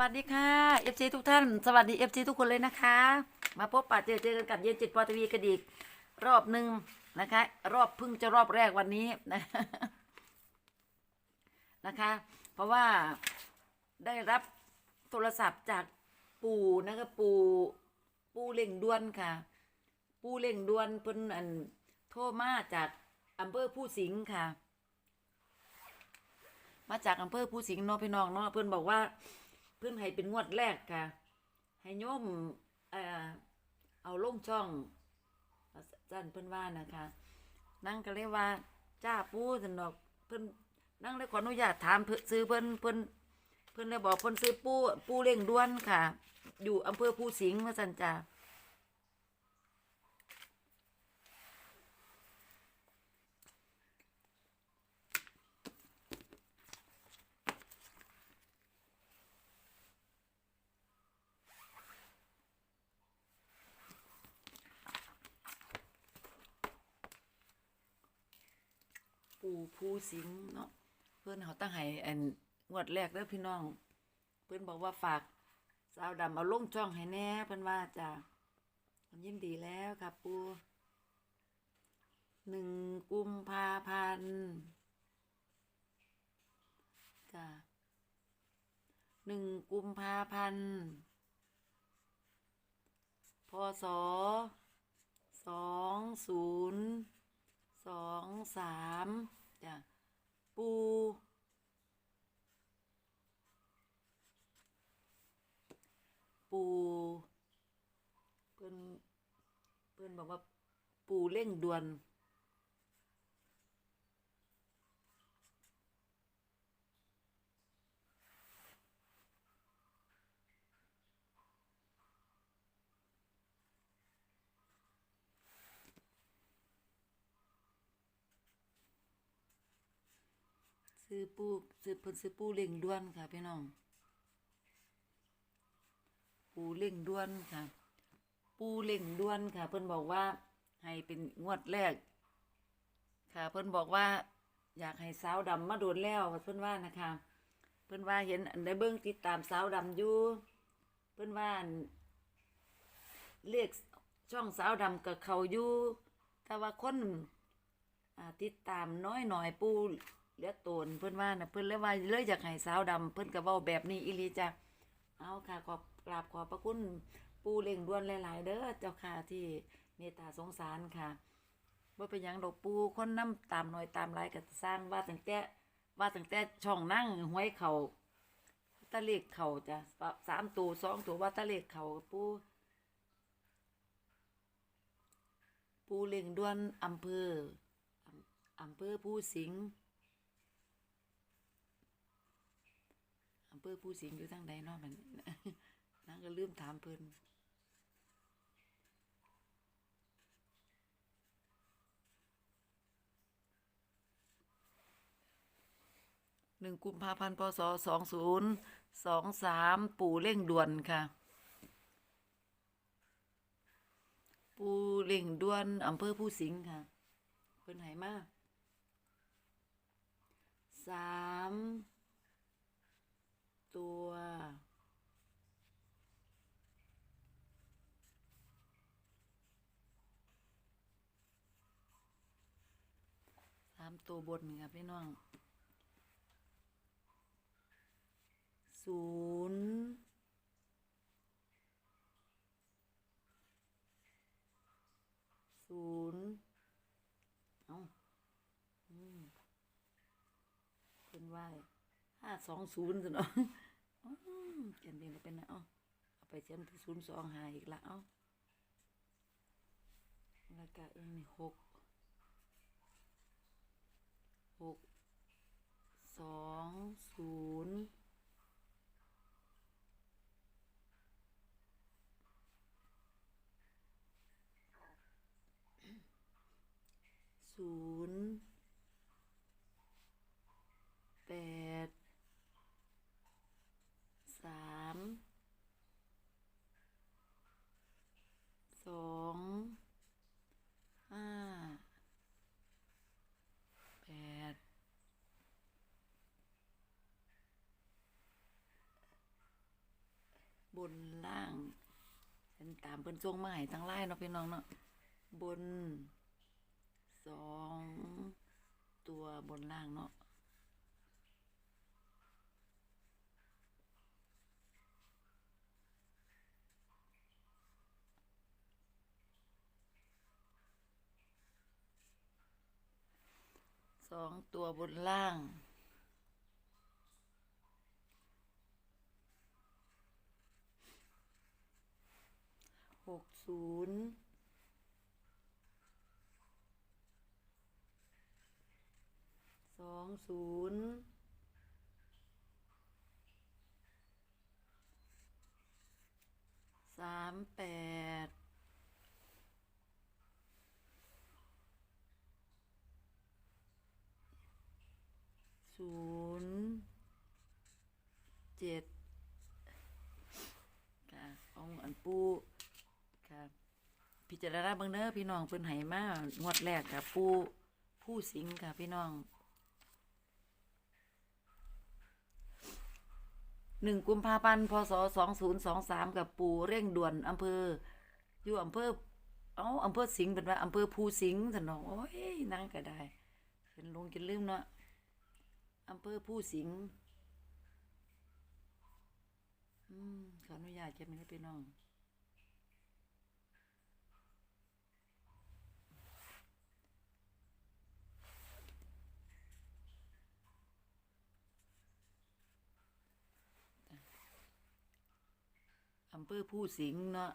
วัสดีค่ะ FC ทุกท่าน สวัสดี FC ทุกคนเลยนะคะ มาพบปะเจอเจอกันกับเย็นจิตปอทีวีกันอีกรอบหนึ่งนะคะ รอบพิ่งจะรอบแรกวันนี้นะนะคะ เพราะว่าได้รับโทรศัพท์จากปู่นะคะปู่ปู่เล่งด้วนค่ะ ปู่เล่งด้วนเพิ่นอันโทรมาจากอำเภอผู้สิงห์ค่ะ มาจากอำเภอผู้สิงห์เนาะพี่น้องเนาะเพื่อนบอกว่า เพื่อนให้เป็นงวดแรกค่ะ ให้โยมเอ่อเอาลงช่องจันเพื่อนว่านะคะนั่งก็เลยว่าจ้าปูสนอกเพื่อนนั่งเลยขออนุญาตถามเพื่อซื้อเพื่อนเพื่อนเพื่อนเลยบอกเพื่อนซื้อปูปูเร่งด่วนค่ะ อยู่อำเภอผู้สิงห์มาสันจ่า ปูผู้สิงเนาะเพื่อนเขาตั้งให้อันงวดแรกเด้อพี่น้อง เพื่อนบอกว่าฝากสาวดำเอาลงช่องให้แน่เพื่อนว่าจ้ะมันยินดีแล้วครับปูหนึ่งกุมภาพันธ์จ้ะหนึ่งกุมภาพันธ์พศสองศูนย์สองสาม จ้ะปูปูเพื่อนเพื่อนบอกว่าปูเร่งด่วน อปูซื้อเพิ่นซื้อปูเร่งด่วนค่ะพี่น้อง ปูเร่งด่วนค่ะ ปูเร่งด่วนค่ะ เพิ่นบอกว่าให้เป็นงวดแรก ค่ะ เพิ่นบอกว่า อยากให้สาวดำมาโดนแล้วเพิ่นว่านะคะ เพิ่นว่าเห็นอันได้เบิ่งติดตามสาวดำอยู่ เพิ่นว่าอันเลขช่องสาวดำกับเขาอยู่แต่ว่าคนติดตามน้อยหน่อยปู เหลือดโตนเพิ่นว่านะเพิ่นเลยว่าเลยอยากให้สาวดำเพิ่นก็เว้าแบบนี้อีหลีจ้ะเอาค่ะขอบกราบขอบพระคุณปูเล่งด่วนหลาย ๆ เด้อเจ้าค่ะที่เมตตาสงสารค่ะบ่าเป็นยังดอกปูคนนํตามหน่อยตามหลายก็สร้างว่าตั้งแต่ว่าตั้งแต่ช่องนั่งห้วยเขาตะเลขเขาจ้ะสามตัวสองตัวว่าตะเลขเขาปูปูเล่งด่วนอำเภออำเภอผู้สิงห์ำเภอผู้สิงห์อยู่ทางใดนาะมันนั่งก็ลืมถามเพิ่นหนึ่งกุมภาพันธ์พศสองศูนย์สองสามปู่เร่งด่วนค่ะ ปู่เล่งด่วนอำเภอผู้สิงห์ค่ะเพิ่นไหมาสาม ตัว สามตัวบนค่ะพี่น้องศูนย์ศูนย์เอาอืมเป็นว่า ห้าสองศูนย์สิเนาะอืมเขียนเองเป็นนะเอาเอาไปเขียนศูนย์สองหาอีกละเอาแล้วก็เองนี่หกหกสองศูนย์ศูนย์แปดสามสองห้าแปด บ นล่างฉันตามเพิ่นส่งมาให้ทางไลน์เนาะพี่น้องเนาะบนสองตัวบนล่างเนาะสองตัวบนล่าง หกศูนย์สองศูนย์สามแปดศูนย์เจ็ดค่ะเอาอันปูค่ะพิ จารณาเบิ่งเด้อพี่น้องเพิ่นให้มางวดแรกค่ะปูผู้สิงค่ะพี่น้องหนึ่งกุมภาพันธ์พศสองศูนย์สองสามกับปูเร่งด่วนอำเภอ อยู่อำเภอเอ้าอำเภอสิงห์เป็นว่าอำเภอภูสิงห์สนองโอ้ยนั่งก็ได้เป็นลงกินลืมเนาะอำเภอภูสิงห์อืมขออนุญาตเก็บไว้ให้พี่น้อง อำเภอผู้สิงห์เนาะ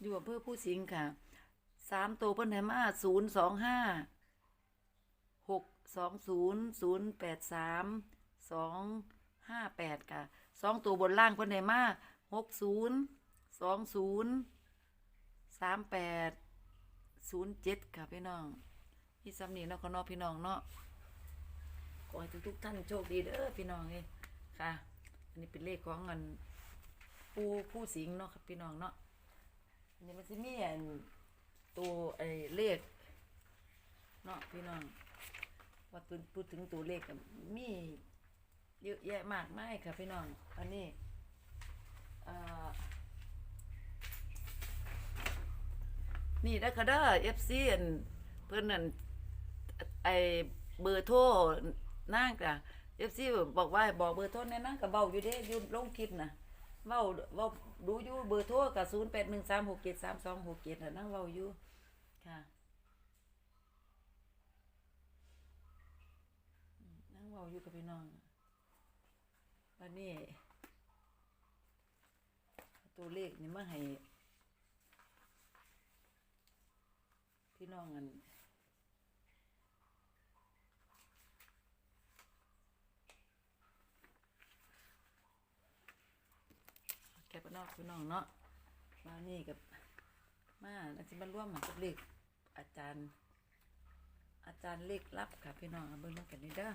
อยู่อำเภอผู้สิงห์ค่ะสามตัวเพิ่นให้มาศูนย์สองห้าหกสองศูนย์ศูนย์แปดสามสองห้าแปดค่ะสองตัวบนล่างเพิ่นให้มาหกศูนย์สองศูนย์สามแปดศูนย์เจ็ดค่ะพี่น้อง พี่ซ้ำนี่เนาะก็เนาะพี่น้องเนาะขอให้ทุกๆท่านโชคดีเด้อพี่น้องเอ้ยค่ะ อันนี้เป็นเลขของเงินปูผู้สิงเนาะครับพี่น้องเนาะอันนี้มันจะมีอันตัวไอ้เลขเนาะพี่น้องว่าพูดพูดถึงตัวเลขก็มีเยอะแยะมากมายค่ะพี่น้อง อันนี้นี่นะค่ะเด้อ FC อันเพิ่นนั่น ไอเบอร์โทรนางจ้ะ FC บอกว่าบอกเบอร์โทรแน่นางก็เว้าอยู่เด้อยู่ลงคลิปนะเว้าเว้าดูอยู่เบอร์โทรก็0813673267น่ะนามหกเจ็ดสามสองหกเว้าอยู่ค่ะอืมนางเว้าอยู่กับพี่น้องวันนี้ตัวเลขนี่มาให้พี่น้องกันแกป นอกพี่น้องเนาะมานี่กับมาแล้วสิมาร่วมกับเลขอาจารย์ อาจารย์เลขลับค่ะพี่น้องเบิ่งนำกันนี่เด้อ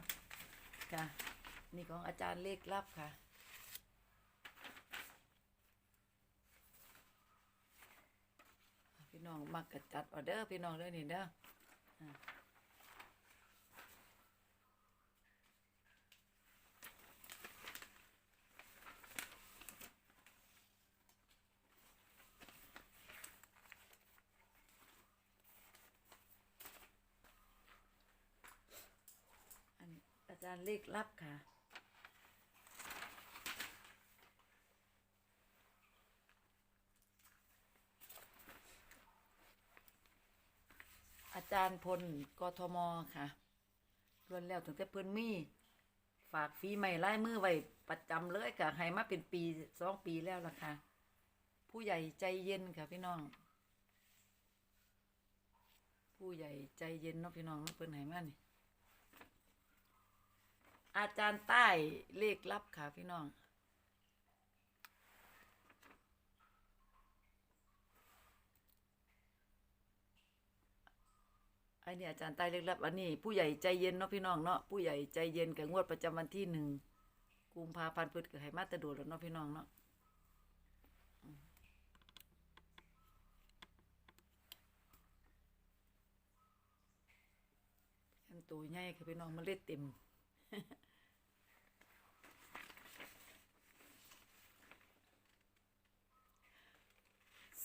ค่ะ นี่ของอาจารย์เลขลับค่ะพี่น้องมักกะจัดออเดอร์พี่น้องเด้อนี่เด้ออ่าอันนี้อา จารย์เลขลับค่ะอาจารย์พลกทมค่ะรวนแล้วถึงแต่เพิ่อนมีฝากฟีใหม่ไล่มือไว้ประจำเลยค่ะให้มาเป็นปีสองปีแล้วล่ะค่ะ ผู้ใหญ่ใจเย็นค่ะพี่น้อง ผู้ใหญ่ใจเย็นเนาะพี่น้องเพิ่อนให้มานี่ อาจารย์ใต้เลขลับค่ะพี่น้องไอ้นี่อาจารย์ใต้เล็กลับ อันนี้ ผู้ใหญ่ใจเย็นเนาะพี่น้องเนาะผู้ใหญ่ใจเย็นกับงวดประจำวันที่หนึ่งกุมภาพันธ์พฤศจิกายนมาตะโดดแล้วเนาะพี่น้องเนาะตัวใหญ่ค่ะพี่น้องมันเล็ดเต็ม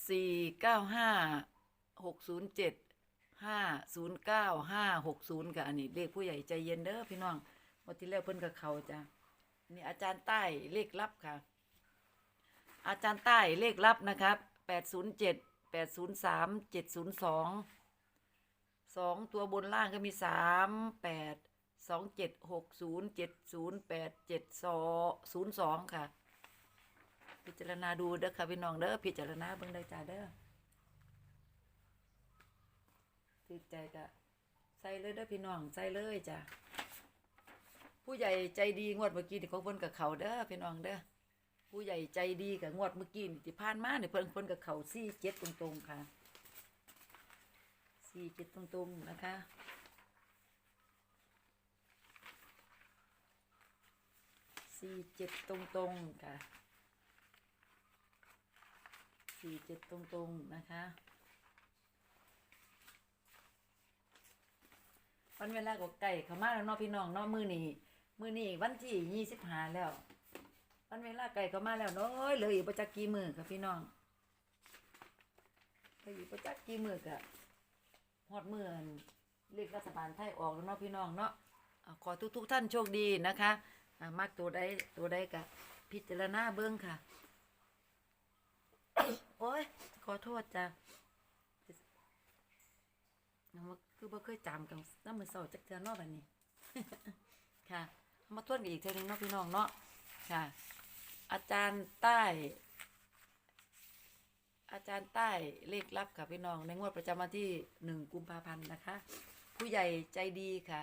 สี่เก้าห้าหกศูนย์เจ็ดห้าศูนย์เก้าห้าหกศูนย์กับอันนี้เลขผู้ใหญ่ใจเย็นเด้อพี่น้องวันที่แล้วเพิ่นกับเขาจ้ะอันนี่อาจารย์ใต้เลขลับค่ะ อาจารย์ใต้เลขลับนะครับแปดศูนย์เจ็ดแปดศูนย์สามเจ็ดศูนย์สองสองตัวบนล่างก็มีสามแปดสองเจ็ดหกศูนย์เจ็ดศูนย์แปดเจ็ดสองศูนย์สองค่ะ พิจารณาดูเด้อค่ะพี่น้องเด้อพิจารณาเบิ่งได้จ้าเด้อติดใจกะใส่เลยเด้อพี่น้องใส่เลยจ้ะผู้ใหญ่ใจดีงวดเมื่อกี้ที่เขาเพิ่นกับเขาเด้อพี่น้องเด้อผู้ใหญ่ใจดีกับงวดเมื่อกี้ที่ผ่านมาเนี่ยเพิ่นเพิ่นกับเขาซี่เจ็ดตรงๆค่ะซี่เจ็ดตรงๆนะคะสี่เจ็ดตรงๆค่ะ สี่เจ็ดตรงๆนะคะ วันเวลาก็ไก่เขามาแล้วเนาะพี่น้องเนาะมือนี้มือนี้วันที่ยี่สิบห้าแล้ว วันเวลาไก่เขามาแล้วเนาะเอ้ยเหลยอีกประจักกี่มือค่ะพี่น้องเหลยอีกประจักกี่มือกะฮอดมืออันเรียกรัฐบาลไทยออกแล้วเนาะพี่น้องเนาะขอทุกทุกๆท่านโชคดีนะคะ มากตัวใดตัวใดกะพิจารณาเบิ้องค่ะ โอ้ย ขอโทษจ้ะยังว่าคือบ่เคยจำกันน้ำมือเสาจักเทือนนอกแบบนี้ ค่ะ มาทวนกันอีกเทีนึงเนาะพี่น้องเนาะ ค่ะ อาจารย์ใต้ อาจารย์ใต้เลขลับค่ะพี่น้อง ในงวดประจำวันที่หนึ่งกุมภาพันธ์นะคะ ผู้ใหญ่ใจดีค่ะ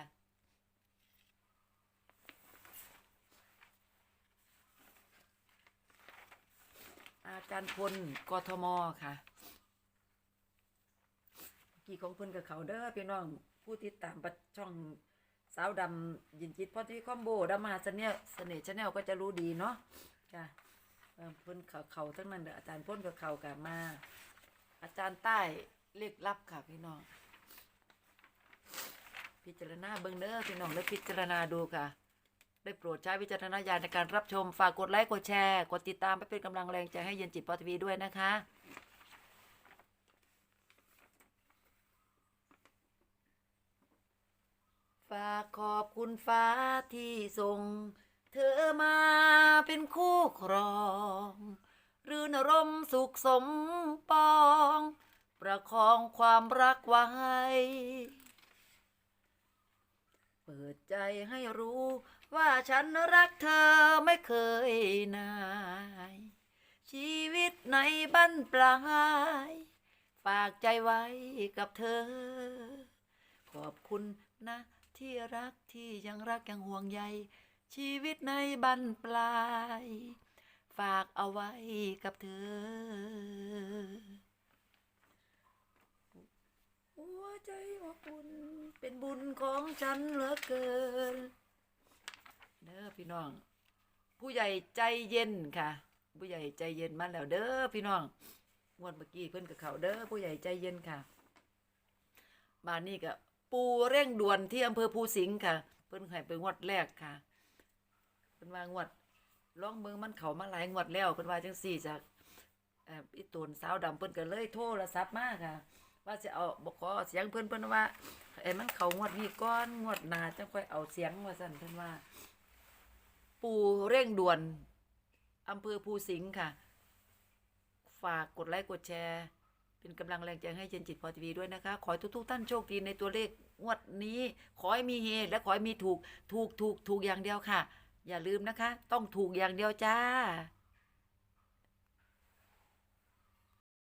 อาจารย์พลกทมค่ะกี่ของเพิ่นกับเขาเด้อพี่น้องผู้ติดตามประช่องสาวดำยินจิตพอที่คอมโบดามาเสน่ห์เสน่ห์ชาแนลก็จะรู้ดีเนาะจ้ะเพิ่นเขาเขาทั้งนั้นเด้ออาจารย์พ่นกับเขากับมา อาจารย์ใต้เลขลับค่ะพี่น้อง พิจารณาเบิ่งเด้อพี่น้องแล้วพิจารณาดูค่ะ ได้โปรดใช้วิจารณญาณในการรับชม ฝากกดไลค์ กดแชร์ กดติดตามไปเป็นกำลังแรงใจให้เย็นจิตปอทีวีด้วยนะคะ ฝากขอบคุณฟ้าที่ส่ง เธอมาเป็นคู่ครองรื่นรมสุขสมปอง ประคองความรักไว้ เปิดใจให้รู้ ว่าฉันรักเธอไม่เคยนาย ชีวิตในบั้นปลาย ฝากใจไว้กับเธอ ขอบคุณนะ ที่รักที่ยังรักยังห่วงใย ชีวิตในบั้นปลาย ฝากเอาไว้กับเธอ หัวใจอบอุ่นเป็นบุญของฉันเหลือเกิน เด้อพี่น้อง ผู้ใหญ่ใจเย็นค่ะ ผู้ใหญ่ใจเย็นมาแล้วเด้อพี่น้องงวดเมื่อกี้เพิ่นกับเขาเด้อผู้ใหญ่ใจเย็นค่ะมานี่ก็ปูเร่งด่วนที่อำเภอภูสิงห์ค่ะ เพิ่นให้ไปงวดแรกค่ะเพิ่นว่างวดร้องเมืองมันเขามาหลายงวดแล้วเพิ่นว่าจังสี่จากอีตูนสาวดำเพิ่นก็เลยโทรศัพท์มาค่ะ ว่าจะเอาบอกขอเสียงเพิ่นเพิ่นว่าไอ้มันเขางวดนี้ก้อนงวดหนาจังค่อยเอาเสียงว่าซั่นเพิ่นว่า ปูเร่งด่วนอำเภอภูสิงห์ค่ะ ฝากกดไลค์กดแชร์ เป็นกำลังแรงใจให้เจนจิตพอทีวีด้วยนะคะ ขอให้ทุกๆท่านโชคดีในตัวเลขงวดนี้ ขอให้มีเฮและขอให้มีถูกถูกถูกถูกอย่างเดียวค่ะ อย่าลืมนะคะ ต้องถูกอย่างเดียวจ้า